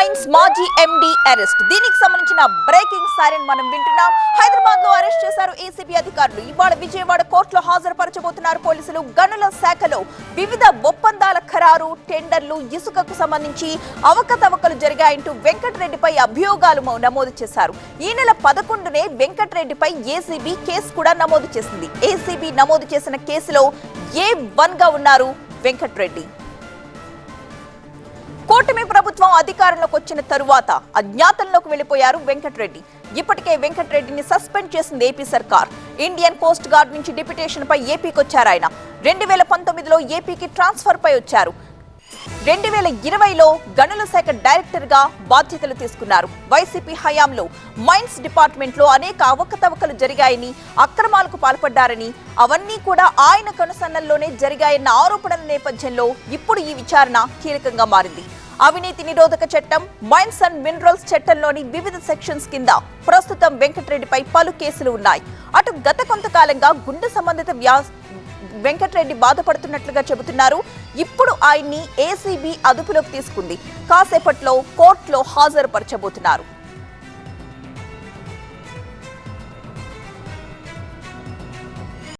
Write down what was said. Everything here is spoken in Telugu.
మైన్స్ మాజీ ఎండీ అరెస్ట్. దీనికి సంబంధించిన బ్రేకింగ్ సైరన్ మనం వింటున్నాం. హైదరాబాద్లో అరెస్ట్ చేశారు ఏసీబీ అధికారులు. ఇవాళ విజయవాడ కోర్టులో హాజరుపరచబోతున్నారు పోలీసులు. గనుల శాఖలో వివిధ ఒప్పందాల ఖరారు టెండర్లు ఇసుకకు సంబంధించి అవకతవకలు జరిగాయంటూ వెంకటరెడ్డిపై అభియోగాలు నమోదు చేశారు. ఈ నెల పదకొండునే వెంకటరెడ్డిపై ఏసీబీ కేసు కూడా నమోదు చేసింది. ఏసీబీ నమోదు చేసిన కేసులో ఏ వన్గా ఉన్నారు వెంకటరెడ్డి? కూటమి ప్రభుత్వం అధికారంలోకి వచ్చిన తరువాత అజ్ఞాతంలోకి వెళ్ళిపోయారు వెంకటరెడ్డి. ఇప్పటికే వెంకటరెడ్డిని సస్పెండ్ చేసింది ఏపీ సర్కార్. ఇండియన్ కోస్ట్ గార్డ్ నుంచి డిప్యుటేషన్ పై ఏపీకి వచ్చారు ఆయన. రెండు వేల పంతొమ్మిదిలో ఏపీకి ట్రాన్స్ఫర్ పై వచ్చారు. రెండు వేల ఇరవైలో గనుల శాఖ డైరెక్టర్గా బాధ్యతలు తీసుకున్నారు. వైసీపీ హయాంలో మైన్స్ డిపార్ట్మెంట్లో అనేక అవకతవకలు జరిగాయని అక్రమాలకు పాల్పడ్డారని అవన్నీ కూడా ఆయన కనుసన్నల్లోనే జరిగాయన్న ఆరోపణల నేపథ్యంలో ఇప్పుడు ఈ విచారణ కీలకంగా మారింది. అవినీతి నిరోధక చట్టం మైన్స్ అండ్ మినరల్స్ చట్టంలోని వివిధ సెక్షన్స్ కింద ప్రస్తుతం వెంకటరెడ్డిపై పలు కేసులు ఉన్నాయి. అటు గత కొంతకాలంగా గుండె సంబంధిత వ్యా వెంకటరెడ్డి బాధపడుతున్నట్లుగా చెబుతున్నారు. ఇప్పుడు ఆయన్ని ఏసీబీ అదుపులోకి తీసుకుంది. కాసేపట్లో కోర్టులో హాజరుపరచబోతున్నారు.